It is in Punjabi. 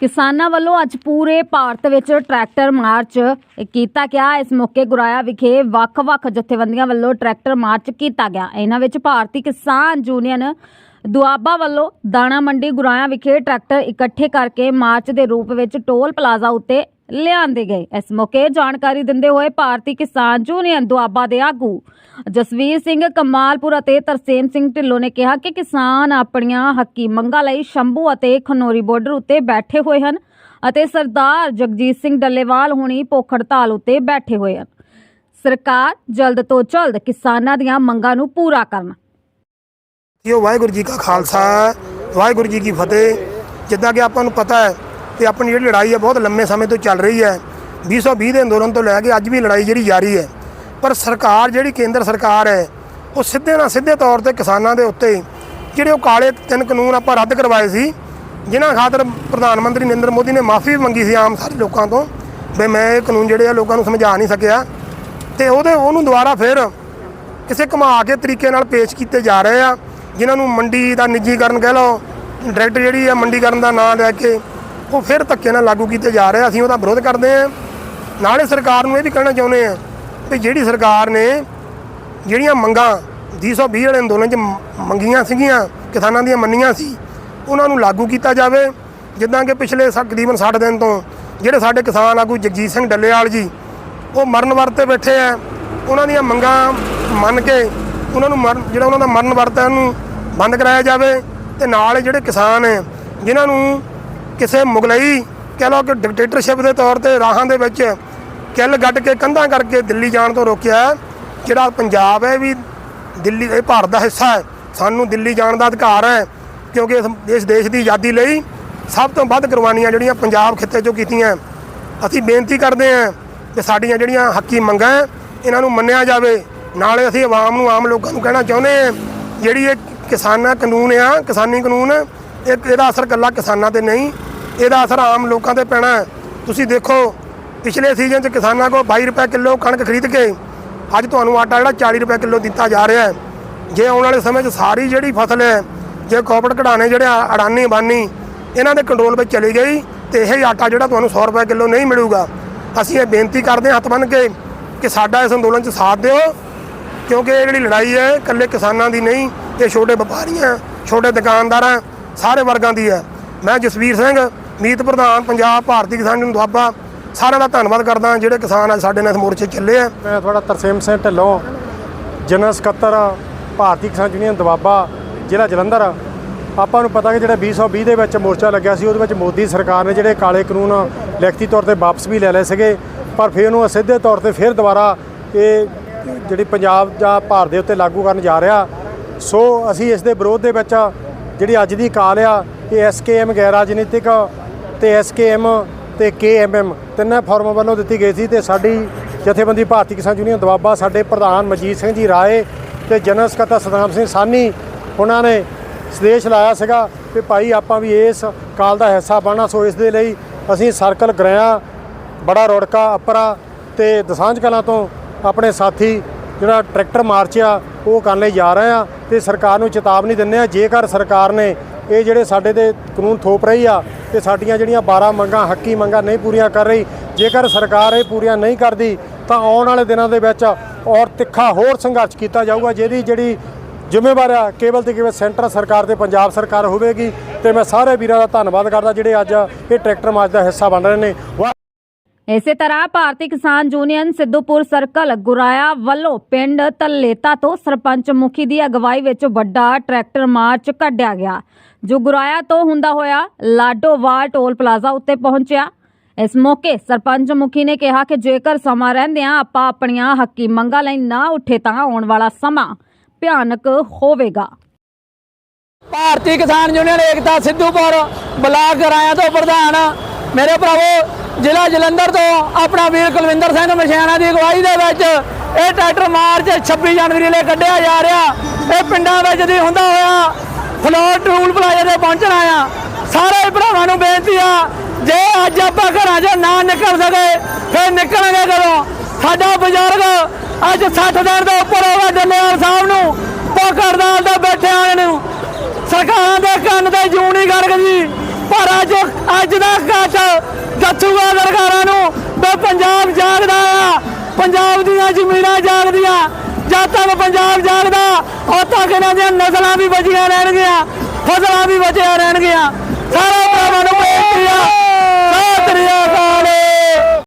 ਕਿਸਾਨਾਂ ਵੱਲੋਂ ਅੱਜ ਪੂਰੇ ਭਾਰਤ ਵਿੱਚ ਟਰੈਕਟਰ ਮਾਰਚ ਕੀਤਾ ਗਿਆ। ਇਸ ਮੌਕੇ ਗੁਰਾਇਆ ਵਿਖੇ ਵੱਖ-ਵੱਖ ਜਥੇਬੰਦੀਆਂ ਵੱਲੋਂ ਟਰੈਕਟਰ ਮਾਰਚ ਕੀਤਾ ਗਿਆ। ਇਹਨਾਂ ਵਿੱਚ ਭਾਰਤੀ ਕਿਸਾਨ ਯੂਨੀਅਨ ਦੁਆਬਾ ਵੱਲੋਂ ਦਾਣਾ ਮੰਡੀ ਗੁਰਾਇਆ ਵਿਖੇ ਟਰੈਕਟਰ ਇਕੱਠੇ ਕਰਕੇ ਮਾਰਚ ਦੇ ਰੂਪ ਵਿੱਚ ਟੋਲ ਪਲਾਜ਼ਾ ਉੱਤੇ ਲਿਆਂਦੇ ਗਏ। ਇਸ ਮੌਕੇ ਜਾਣਕਾਰੀ ਦਿੰਦੇ ਹੋਏ ਭਾਰਤੀ ਕਿਸਾਨ ਯੂਨੀਅਨ ਦੁਆਬਾ ਦੇ ਆਗੂ ਜਸਵੀਰ ਸਿੰਘ ਕਮਾਲਪੁਰ ਅਤੇ ਤਰਸੇਮ ਸਿੰਘ ਢਿੱਲੋਂ ਨੇ ਕਿਹਾ ਕਿ ਕਿਸਾਨ ਆਪਣੀਆਂ ਹੱਕੀ ਮੰਗਾਂ ਲਈ ਸ਼ੰਭੂ ਅਤੇ ਖਨੋਰੀ ਬਾਰਡਰ ਉੱਤੇ ਬੈਠੇ ਹੋਏ ਹਨ ਅਤੇ ਸਰਦਾਰ ਜਗਜੀਤ ਸਿੰਘ ਡੱਲੇਵਾਲ ਹੁਣੀ ਭੁੱਖ ਹੜਤਾਲ ਉੱਤੇ ਬੈਠੇ ਹੋਏ ਹਨ। ਸਰਕਾਰ ਜਲਦ ਤੋਂ ਜਲਦ ਕਿਸਾਨਾਂ ਦੀਆਂ ਮੰਗਾਂ ਨੂੰ ਪੂਰਾ ਕਰਨ। ਇਹ ਵਾਹਿਗੁਰੂ ਜੀ ਕਾ ਖਾਲਸਾ, ਵਾਹਿਗੁਰੂ ਜੀ ਕੀ ਫਤਿਹ। ਜਿੱਦਾਂ ਕਿ ਆਪਾਂ ਨੂੰ ਪਤਾ ਹੈ ਕਿ ਆਪਣੀ ਜਿਹੜੀ ਲੜਾਈ ਹੈ ਬਹੁਤ ਲੰਮੇ ਸਮੇਂ ਤੋਂ ਚੱਲ ਰਹੀ ਹੈ। 2020 ਦੇ ਅੰਦੋਲਨ ਤੋਂ ਲੈ ਕੇ ਅੱਜ ਵੀ ਲੜਾਈ ਜਿਹੜੀ ਜਾਰੀ ਹੈ। ਪਰ ਸਰਕਾਰ ਜਿਹੜੀ ਕੇਂਦਰ ਸਰਕਾਰ ਹੈ, ਉਹ ਸਿੱਧੇ ਨਾ ਸਿੱਧੇ ਤੌਰ ਤੇ ਕਿਸਾਨਾਂ ਦੇ ਉੱਤੇ ਜਿਹੜੇ ਉਹ ਕਾਲੇ ਤਿੰਨ ਕਾਨੂੰਨ ਆਪਾਂ ਰੱਦ ਕਰਵਾਏ ਸੀ, ਜਿਨ੍ਹਾਂ ਖਾਤਰ ਪ੍ਰਧਾਨ ਮੰਤਰੀ ਨਰਿੰਦਰ ਮੋਦੀ ਨੇ ਮਾਫੀ ਮੰਗੀ ਸੀ ਆਮ ਸਾਰੇ ਲੋਕਾਂ ਤੋਂ, ਵੀ ਮੈਂ ਇਹ ਕਾਨੂੰਨ ਜਿਹੜੇ ਆ ਲੋਕਾਂ ਨੂੰ ਸਮਝਾ ਨਹੀਂ ਸਕਿਆ। ਤੇ ਉਹਦੇ, ਉਹਨੂੰ ਦੁਬਾਰਾ ਫਿਰ ਕਿਸੇ ਘੁਮਾ ਕੇ ਤਰੀਕੇ ਨਾਲ ਪੇਸ਼ ਕੀਤੇ ਜਾ ਰਹੇ ਆ, ਜਿਨ੍ਹਾਂ ਨੂੰ ਮੰਡੀ ਦਾ ਨਿੱਜੀਕਰਨ ਕਹਿ ਲਓ ਡਾਇਰੈਕਟ ਜਿਹੜੀ ਆ ਮੰਡੀਕਰਨ ਦਾ ਨਾਂ ਲੈ ਕੇ ਉਹ ਫਿਰ ਧੱਕੇ ਨਾਲ ਲਾਗੂ ਕੀਤੇ ਜਾ ਰਹੇ ਆ। ਅਸੀਂ ਉਹਦਾ ਵਿਰੋਧ ਕਰਦੇ ਆ। ਨਾਲੇ ਸਰਕਾਰ ਨੂੰ ਇਹ ਵੀ ਕਹਿਣਾ ਚਾਹੁੰਦੇ ਆ ਵੀ ਜਿਹੜੀ ਸਰਕਾਰ ਨੇ ਜਿਹੜੀਆਂ ਮੰਗਾਂ 220 ਵਾਲੇ ਅੰਦੋਲਨ 'ਚ ਮੰਗੀਆਂ ਸੀਗੀਆਂ, ਕਿਸਾਨਾਂ ਦੀਆਂ ਮੰਨੀਆਂ ਸੀ, ਉਹਨਾਂ ਨੂੰ ਲਾਗੂ ਕੀਤਾ ਜਾਵੇ। ਜਿੱਦਾਂ ਕਿ ਪਿਛਲੇ ਸ- ਤਕਰੀਬਨ 60 ਦਿਨ ਤੋਂ ਜਿਹੜੇ ਸਾਡੇ ਕਿਸਾਨ ਆਗੂ ਜਗਜੀਤ ਸਿੰਘ ਡੱਲੇਵਾਲ ਜੀ, ਉਹ ਮਰਨ ਵਰਤ ਬੈਠੇ ਆ। ਉਹਨਾਂ ਦੀਆਂ ਮੰਗਾਂ ਮੰਨ ਕੇ ਉਹਨਾਂ ਨੂੰ ਮਰਨ, ਜਿਹੜਾ ਉਹਨਾਂ ਦਾ ਮਰਨ ਵਰਤ ਹੈ, ਉਹਨੂੰ ਬੰਦ ਕਰਾਇਆ ਜਾਵੇ। ਤੇ ਨਾਲ ਜਿਹੜੇ ਕਿਸਾਨ ਹੈ, ਜਿਨ੍ਹਾਂ ਨੂੰ ਕਿਸੇ ਮੁਗਲਈ ਕਹਿ ਲਓ ਕਿ ਡਿਕਟੇਟਰਸ਼ਿਪ ਦੇ ਤੌਰ ਤੇ ਰਾਹਾਂ ਦੇ ਵਿੱਚ ਕਿੱਲ ਗੱਡ ਕੇ ਕੰਧਾਂ ਕਰਕੇ ਦਿੱਲੀ ਜਾਣ ਤੋਂ ਰੋਕਿਆ ਜਿਹੜਾ ਪੰਜਾਬ ਹੈ ਇਹ ਵੀ ਦਿੱਲੀ ਇਹ ਭਾਰਤ ਦਾ ਹਿੱਸਾ ਹੈ। ਸਾਨੂੰ ਦਿੱਲੀ ਜਾਣ ਦਾ ਅਧਿਕਾਰ ਹੈ ਕਿਉਂਕਿ ਇਸ ਦੇਸ਼ ਦੀ ਆਜ਼ਾਦੀ ਲਈ ਸਭ ਤੋਂ ਵੱਧ ਕੁਰਬਾਨੀਆਂ ਜਿਹੜੀਆਂ ਪੰਜਾਬ ਖਿੱਤੇ 'ਚੋਂ ਕੀਤੀਆਂ ਅਸੀਂ ਬੇਨਤੀ ਕਰਦੇ ਹਾਂ ਕਿ ਸਾਡੀਆਂ ਜਿਹੜੀਆਂ ਹੱਕੀ ਮੰਗਾਂ ਇਹਨਾਂ ਨੂੰ ਮੰਨਿਆ ਜਾਵੇ। ਨਾਲੇ ਅਸੀਂ ਆਵਾਮ ਨੂੰ ਆਮ ਲੋਕਾਂ ਨੂੰ ਕਹਿਣਾ ਚਾਹੁੰਦੇ ਹਾਂ, ਜਿਹੜੀ ਇਹ ਕਿਸਾਨਾਂ ਕਾਨੂੰਨ ਆ, ਕਿਸਾਨੀ ਕਾਨੂੰਨ, ਇਹ, ਇਹਦਾ ਅਸਰ ਇਕੱਲਾ ਕਿਸਾਨਾਂ ਤੇ ਨਹੀਂ ਇਹਦਾ ਅਸਰ ਆਮ ਲੋਕਾਂ ਤੇ ਪੈਣਾ ਹੈ। ਤੁਸੀਂ ਦੇਖੋ, ਪਿਛਲੇ ਸੀਜ਼ਨ 'ਚ ਕਿਸਾਨਾਂ ਕੋਲ 22 ਰੁਪਏ ਕਿਲੋ ਕਣਕ ਖਰੀਦ ਕੇ ਅੱਜ ਤੁਹਾਨੂੰ ਆਟਾ ਜਿਹੜਾ 40 ਰੁਪਏ ਕਿਲੋ ਦਿੱਤਾ ਜਾ ਰਿਹਾ ਹੈ। ਜੇ ਆਉਣ ਵਾਲੇ ਸਮੇਂ 'ਚ ਸਾਰੀ ਜਿਹੜੀ ਫਸਲ ਹੈ, ਜੇ ਕੋਪਟ ਕਢਾਣੇ ਜਿਹੜੇ ਆ- ਅਡਾਨੀ ਬਾਨੀ ਇਹਨਾਂ ਦੇ ਕੰਟਰੋਲ ਵਿੱਚ ਚਲੀ ਗਈ ਤੇ ਇਹ ਆਟਾ ਜਿਹੜਾ ਤੁਹਾਨੂੰ 100 ਰੁਪਏ ਕਿਲੋ ਨਹੀਂ ਮਿਲੂਗਾ। ਅਸੀਂ ਇਹ ਬੇਨਤੀ ਕਰਦੇ ਹਾਂ ਹੱਥ ਬੰਨ੍ਹ ਕੇ ਕਿ ਸਾਡਾ ਇਸ ਅੰਦੋਲਨ 'ਚ ਸਾਥ ਦਿਓ, ਕਿਉਂਕਿ ਇਹ ਜਿਹੜੀ ਲੜਾਈ ਹੈ, ਇਕੱਲੇ ਕਿਸਾਨਾਂ ਦੀ ਨਹੀਂ, ਇਹ ਛੋਟੇ ਵਪਾਰੀਆਂ, ਛੋਟੇ ਦੁਕਾਨਦਾਰਾਂ, ਸਾਰੇ ਵਰਗਾਂ ਦੀ ਹੈ। ਮੈਂ ਜਸਵੀਰ ਸਿੰਘ ਮੀਤ ਪ੍ਰਧਾਨ ਪੰਜਾਬ ਭਾਰਤੀ ਕਿਸਾਨ ਯੂਨੀਅਨ ਦੁਆਬਾ, ਸਾਰਿਆਂ ਦਾ ਧੰਨਵਾਦ ਕਰਦਾ ਜਿਹੜੇ ਕਿਸਾਨ ਅੱਜ ਸਾਡੇ ਨਾਲ ਇਸ ਮੋਰਚੇ ਚੱਲੇ ਆ। ਮੈਂ ਤੁਹਾਡਾ ਤਰਸੇਮ ਸਿੰਘ ਢਿੱਲੋਂ, ਜਨਰਲ ਸਕੱਤਰ ਭਾਰਤੀ ਕਿਸਾਨ ਯੂਨੀਅਨ ਦੁਆਬਾ, ਜ਼ਿਲ੍ਹਾ ਜਲੰਧਰ ਆਪਾਂ ਨੂੰ ਪਤਾ ਕਿ ਜਿਹੜਾ 2020 ਦੇ ਵਿੱਚ ਮੋਰਚਾ ਲੱਗਿਆ ਸੀ, ਉਹਦੇ ਵਿੱਚ ਮੋਦੀ ਸਰਕਾਰ ਨੇ ਜਿਹੜੇ ਕਾਲੇ ਕਾਨੂੰਨ ਲਿਖਤੀ ਤੌਰ ਤੇ ਵਾਪਸ ਵੀ ਲੈ ਲਏ ਸੀਗੇ, ਪਰ ਫਿਰ ਉਹਨੂੰ ਅਸਿੱਧੇ ਤੌਰ ਤੇ ਫਿਰ ਦੁਬਾਰਾ ਇਹ ਜਿਹੜੀ ਪੰਜਾਬ ਜਾਂ ਭਾਰਤ ਦੇ ਉੱਤੇ ਲਾਗੂ ਕਰਨ ਜਾ ਰਿਹਾ। ਸੋ ਅਸੀਂ ਇਸ ਦੇ ਵਿਰੋਧ ਦੇ ਵਿੱਚ ਜਿਹੜੀ ਅੱਜ ਦੀ ਕਾਲ ਆ, ਇਹ ਐਸਕੇਐਮ ਗੈਰ ਰਾਜਨੀਤਿਕ ਤੇ ਐਸਕੇਐਮ ਤੇ ਕੇਐਮਐਮ ਤਿੰਨਾਂ ਫੋਰਮਾਂ ਵੱਲੋਂ ਦਿੱਤੀ ਗਈ ਸੀ ਤੇ ਸਾਡੀ ਜਥੇਬੰਦੀ ਭਾਰਤੀ ਕਿਸਾਨ ਯੂਨੀਅਨ ਦਵਾਬਾ ਸਾਡੇ ਪ੍ਰਧਾਨ ਮਜੀਦ ਸਿੰਘ ਜੀ ਰਾਏ ਤੇ ਜਨਰਲ ਸਕੱਤਰ ਸਤਨਾਮ ਸਿੰਘ ਸਾਨੀ ਉਹਨਾਂ ਨੇ ਸੰਦੇਸ਼ ਲਾਇਆ ਸੀਗਾ ਕਿ ਭਾਈ ਆਪਾਂ ਵੀ ਇਸ ਕਾਲ ਦਾ ਹਿੱਸਾ ਬਣਨਾ, ਸੋ ਇਸ ਦੇ ਲਈ ਅਸੀਂ ਸਰਕਲ ਗਰਿਆ ਬੜਾ ਰੋੜਕਾ, ਅਪਰਾ ਤੇ ਦਸਾਂਝ ਕਲਾਂ ਤੋਂ ਆਪਣੇ ਸਾਥੀ ਜਿਹੜਾ ਟਰੈਕਟਰ ਮਾਰਚ ਆ, ਉਹ ਕਰਨ ਲਈ ਜਾ ਰਹੇ ਆ ਤੇ ਸਰਕਾਰ ਨੂੰ ਚੇਤਾਵਨੀ ਦਿੰਦੇ ਆ, ਜੇਕਰ ਸਰਕਾਰ ਨੇ ਇਹ ਜਿਹੜੇ ਸਾਡੇ ਦੇ ਕਾਨੂੰਨ ਥੋਪ ਰਹੀ ਆ ਤੇ ਸਾਡੀਆਂ ਜਿਹੜੀਆਂ 12 ਮੰਗਾਂ, ਹੱਕੀ ਮੰਗਾਂ ਨਹੀਂ ਪੂਰੀਆਂ ਕਰ ਰਹੀ, ਜੇਕਰ ਸਰਕਾਰ ਇਹ ਪੂਰੀਆਂ ਨਹੀਂ ਕਰਦੀ, ਤਾਂ ਆਉਣ ਵਾਲੇ ਦਿਨਾਂ ਦੇ ਵਿੱਚ ਔਰ ਤਿੱਖਾ ਹੋਰ ਸੰਘਰਸ਼ ਕੀਤਾ ਜਾਊਗਾ, ਜਿਹਦੀ ਜਿਹੜੀ ਜ਼ਿੰਮੇਵਾਰ ਆ, ਕੇਵਲ ਤੇ ਕੇਵਲ ਸੈਂਟਰ ਸਰਕਾਰ ਤੇ ਪੰਜਾਬ ਸਰਕਾਰ ਹੋਵੇਗੀ। ਤੇ ਮੈਂ ਸਾਰੇ ਵੀਰਾਂ ਦਾ ਧੰਨਵਾਦ ਕਰਦਾ, ਜਿਹੜੇ ਅੱਜ ਇਹ ਟਰੈਕਟਰ ਮਾਰਚ ਦਾ ਹਿੱਸਾ ਬਣ ਰਹੇ ਨੇ। ਵਾਹ ਇਸੇ ਤਰ੍ਹਾਂ ਭਾਰਤੀ ਕਿਸਾਨ ਯੂਨੀਅਨ ਸਿੱਧੂਪੁਰ ਸਰਕਲ ਗੁਰਾਇਆ ਵੱਲੋਂ ਪਿੰਡ ਤਲੇਤਾ ਤੋਂ ਸਰਪੰਚ ਮੁਖੀ ਦੀ ਅਗਵਾਈ ਵਿੱਚ ਵੱਡਾ ਟਰੈਕਟਰ ਮਾਰਚ ਕੱਢਿਆ ਗਿਆ, ਜੋ ਗੁਰਾਇਆ ਤੋਂ ਹੁੰਦਾ ਹੋਇਆ ਲਾਡੋਵਾਲ ਟੋਲ ਪਲਾਜ਼ਾ ਉੱਤੇ ਪਹੁੰਚਿਆ। ਇਸ ਮੌਕੇ ਸਰਪੰਚ ਮੁਖੀ ਨੇ ਕਿਹਾ ਕਿ ਜੇਕਰ ਸਮਾਂ ਰਹਿੰਦਿਆਂ ਆਪਾਂ ਆਪਣੀਆਂ ਹੱਕੀ ਮੰਗਾਂ ਲਈ ਨਾ ਉੱਠੇ ਤਾਂ ਆਉਣ ਵਾਲਾ ਸਮਾਂ ਭਿਆਨਕ ਹੋਵੇਗਾ। ਭਾਰਤੀ ਕਿਸਾਨ ਯੂਨੀਅਨ ਏਕਤਾ ਸਿੱਧੂਪੁਰ ਬਲਾਕ ਗਰਾਇਆ ਤੋਂ ਪ੍ਰਧਾਨ ਮੇਰੇ ਭਰਾਵੋ ਜ਼ਿਲ੍ਹਾ ਜਲੰਧਰ ਤੋਂ ਆਪਣਾ ਵੀਰ ਕੁਲਵਿੰਦਰ ਸਿੰਘ ਮਸ਼ਿਆਣਾ ਦੀ ਅਗਵਾਈ ਦੇ ਵਿੱਚ ਇਹ ਟਰੈਕਟਰ ਮਾਰਚ 26 ਜਨਵਰੀ ਲਈ ਕੱਢਿਆ ਜਾ ਰਿਹਾ। ਇਹ ਪਿੰਡਾਂ ਵਿੱਚ ਦੀ ਹੁੰਦਾ ਹੋਇਆ ਫਲੋਰ ਟੂਲ ਪਲਾਜ਼ੇ ਤੇ ਪਹੁੰਚਣਾ ਆ। ਸਾਰੇ ਭਰਾਵਾਂ ਨੂੰ ਬੇਨਤੀ ਆ, ਜੇ ਅੱਜ ਆਪਾਂ ਘਰਾਂ 'ਚੋਂ ਨਾ ਨਿਕਲ ਸਕੇ, ਫਿਰ ਨਿਕਲਾਂਗੇ ਕਦੋਂ? ਸਾਡਾ ਬਜ਼ੁਰਗ ਅੱਜ 60 ਦਿਨ ਦੇ ਉੱਪਰ ਹੋ ਗਿਆ ਡੱਲੇਵਾਲ ਸਾਹਿਬ ਨੂੰ ਪਕੜਦਾਲ ਦੇ ਬੈਠੇ ਆਏ ਨੂੰ। ਸਰਕਾਰਾਂ ਦੇ ਕੰਨ ਤੇ ਜੂੰ ਨਹੀਂ ਗਰਗ ਜੀ। ਪਰ ਅੱਜ ਅੱਜ ਦਾ ਕੱਟ ਦੱਸੂਗਾ ਸਰਕਾਰਾਂ ਨੂੰ ਵੀ ਪੰਜਾਬ ਜਾਗਦਾ ਆ। ਪੰਜਾਬ ਦੀਆਂ ਜ਼ਮੀਨਾਂ ਜਾਗਦੀਆਂ ਜਦ ਤੱਕ ਪੰਜਾਬ ਜਾਗਦਾ ਉਦੋਂ ਤੱਕ ਇਹਨਾਂ ਦੀਆਂ ਨਸਲਾਂ ਵੀ ਬਚੀਆਂ ਰਹਿਣਗੀਆਂ, ਫਸਲਾਂ ਵੀ ਬਚੀਆਂ ਰਹਿਣਗੀਆਂ।